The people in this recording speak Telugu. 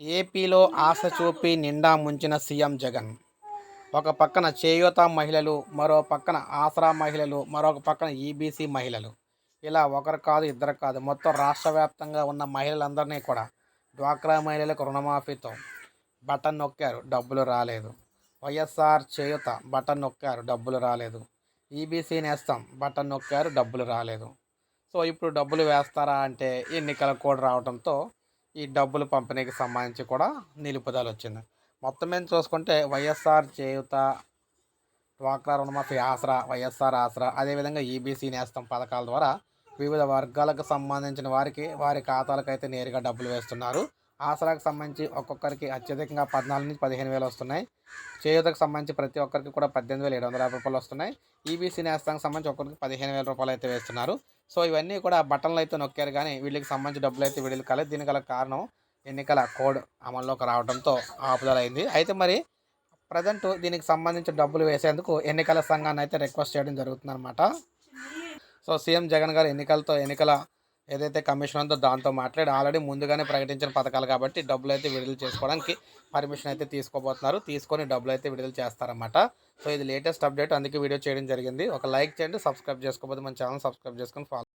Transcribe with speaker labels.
Speaker 1: ఏపీలో ఆశ చూపి నిండా ముంచిన సీఎం జగన్. ఒక పక్కన చేయూత మహిళలు మరో పక్కన ఆసరా మహిళలు మరొక పక్కన ఈబీసీ మహిళలు. ఇలా ఒకరు కాదు ఇద్దరు కాదు. మొత్తం రాష్ట్ర వ్యాప్తంగా ఉన్న మహిళలందరినీ కూడా డ్వాక్రా మహిళలకు రుణమాఫీతో బటన్ నొక్కారు. డబ్బులు రాలేదు. వైఎస్ఆర్ చేయూత బటన్ నొక్కారు. డబ్బులు రాలేదు. ఈబీసీ నేస్తాం బటన్ నొక్కారు. డబ్బులు రాలేదు. సో ఇప్పుడు డబ్బులు వేస్తారా అంటే ఎన్నికల కోడ్ రావడంతో ఈ డబ్బులు పంపిణీకి సంబంధించి కూడా నిలుపుదల వచ్చింది మొత్తం మీద చూసుకుంటే వైఎస్ఆర్ చేయుత డ్వాక్రా రుణమాఫీ ఆసరా వైఎస్ఆర్ ఆసరా అదేవిధంగా ఈబీసీ నేస్తం పథకాల ద్వారా వివిధ వర్గాలకు సంబంధించిన వారికి వారి ఖాతాలకు అయితే నేరుగా డబ్బులు వేస్తున్నారు. ఆసరాకు సంబంధించి ఒక్కొక్కరికి అత్యధికంగా పద్నాలుగు నుంచి పదిహేను వేలు వస్తున్నాయి. చేయూతకు సంబంధించి ప్రతి ఒక్కరికి కూడా పద్దెనిమిది వేల ఏడు వందల యాభై రూపాయలు వస్తున్నాయి. ఈబీసీ నేస్తానికి సంబంధించి ఒక్కరికి పదిహేను వేల రూపాయలు అయితే వేస్తున్నారు. సో ఇవన్నీ కూడా బటన్లు అయితే నొక్కారు కానీ వీళ్ళకి సంబంధించి డబ్బులు అయితే విడుదల కాలేదు. దీనికి గల కారణం ఎన్నికల కోడ్ అమల్లోకి రావడంతో ఆపుదలైంది. అయితే మరి ప్రజెంట్ దీనికి సంబంధించి డబ్బులు వేసేందుకు ఎన్నికల సంఘాన్ని అయితే రిక్వెస్ట్ చేయడం జరుగుతుంది అనమాట సో సీఎం జగన్ గారు ఎన్నికలతో ఎన్నికల ఏదైతే కమిషన్ ఉందో దాంతో మాట్లాడి ఆల్రెడీ ముందుగానే ప్రకటించిన పథకాలు కాబట్టి డబ్బులు అయితే విడుదల చేసుకోవడానికి పర్మిషన్ అయితే తీసుకోబోతున్నారు. తీసుకొని డబ్బులు అయితే విడుదల చేస్తారన్నమాట. సో ఇది లేటెస్ట్ అప్డేట్ అందుకే వీడియో చేయడం జరిగింది. ఒక లైక్ చేయండి సబ్స్క్రైబ్ చేసుకోకపోతే మన ఛానల్ సబ్స్క్రైబ్ చేసుకొని ఫాలో